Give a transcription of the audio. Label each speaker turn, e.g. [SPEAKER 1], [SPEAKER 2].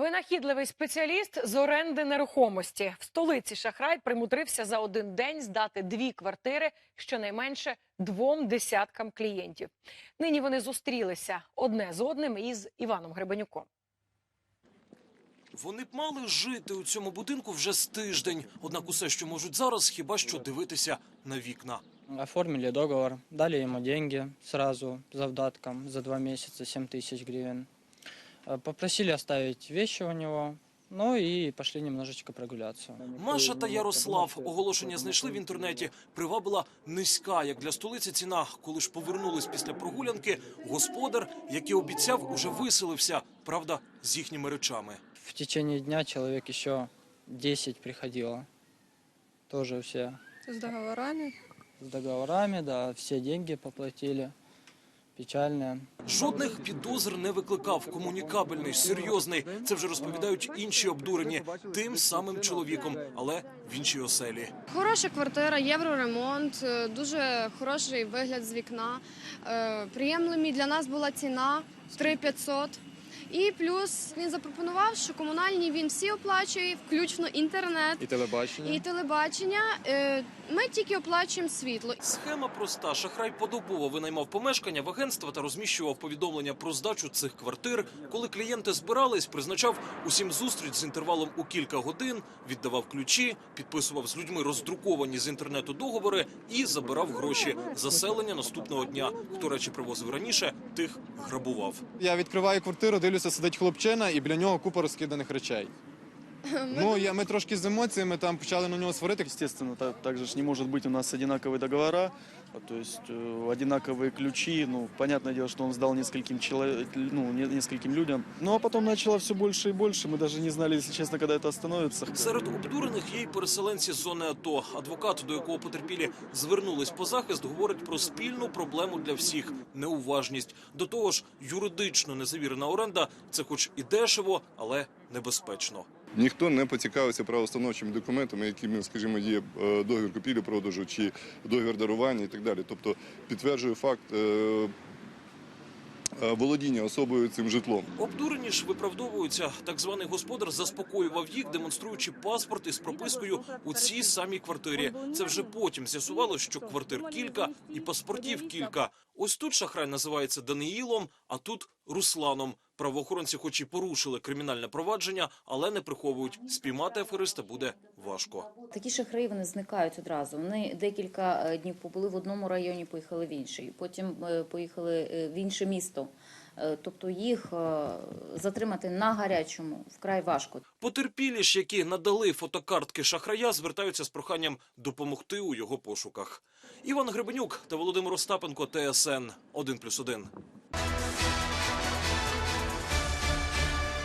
[SPEAKER 1] Винахідливий спеціаліст з оренди нерухомості в столиці Шахрай примудрився за один день здати дві квартири щонайменше двом десяткам клієнтів. Нині вони зустрілися одне з одним із Іваном Гребенюком.
[SPEAKER 2] Вони б мали жити у цьому будинку вже з тиждень. Однак усе, що можуть зараз, хіба що дивитися на вікна.
[SPEAKER 3] Оформили договор, дали ему деньги сразу завдатком за два месяца 7 тысяч гривен. Э, Попросили оставить вещи у него, ну и пошли немножечко прогуляться.
[SPEAKER 2] Маша та Ярослав оголошення знайшли в інтернеті. Привабила низька, як для столиці ціна. Коли ж повернулись після прогулянки, господар, який обіцяв, уже виселився. Правда, з їхніми речами.
[SPEAKER 3] В течение дня человек еще 10 приходило. Тоже все
[SPEAKER 4] З договорами.
[SPEAKER 3] с договорами, да, все деньги поплатили. Печально.
[SPEAKER 2] Жодних підозр не викликав. Комунікабельний, серйозний. Це вже розповідають інші обдурені тим самим чоловіком, але в іншій оселі.
[SPEAKER 4] Хороша квартира, євроремонт, е, дуже хороший вигляд з вікна. Е, для нас була ціна 3500. І плюс він запропонував, що комунальні він всі оплачує, включно інтернет
[SPEAKER 5] І телебачення.
[SPEAKER 4] і телебачення. Е, Ми тільки оплачуємо світло.
[SPEAKER 2] Схема проста. Шахрай подобово винаймав помешкання в агентства та розміщував повідомлення про здачу цих квартир. Коли клієнти збирались, призначав усім зустріч з інтервалом у кілька годин, віддавав ключі, підписував з людьми роздруковані з інтернету договори і забирав гроші. Заселення наступного дня. Хто речі привозив раніше, тих грабував.
[SPEAKER 5] Я відкриваю квартиру, дивлюся, сидить хлопчина, і біля нього купа розкиданих речей. Ну, я, ми трошки з емоціями там почали на нього сварити.
[SPEAKER 6] Естественно, та- также ж не может быть у нас одинаковые договора, а, то есть э, одинаковые ключи. Ну, понятное дело, что он сдал нескольким, чело- ну, не- нескольким людям. Ну, а потом начало все больше и больше. Мы даже не знали, если честно, когда это остановится.
[SPEAKER 2] Серед обдурених є й переселенці з зони АТО. Адвокат, до якого потерпілі звернулись по захист, говорить про спільну проблему для всіх неуважність. До того ж, юридично незавірена оренда це, хоч і дешево, але небезпечно.
[SPEAKER 7] Ніхто не поцікавився правоустановчими документами, якими, скажімо, є е, договір купівлі-продажу чи договір дарування і так далі. Тобто підтверджує факт е, е, володіння особою цим житлом.
[SPEAKER 2] Обдурені ж виправдовуються. Так званий господар заспокоював їх, демонструючи паспорт із пропискою у цій самій квартирі. Це вже потім з'ясувало, що квартир кілька і паспортів кілька. Ось тут шахрай називається Даниїлом, а тут Русланом. Правоохоронці, хоч і порушили кримінальне провадження, але не приховують. Спіймати афериста буде важко.
[SPEAKER 8] Такі шахраї вони зникають одразу. Вони декілька е, днів побули в одному районі, поїхали в інший. Потім е, поїхали е, в інше місто. Тобто їх затримати на гарячому вкрай важко.
[SPEAKER 2] Потерпілі ж, які надали фотокартки шахрая, звертаються з проханням допомогти у його пошуках. Іван Гребенюк та Володимир Остапенко, ТСН 1+,1.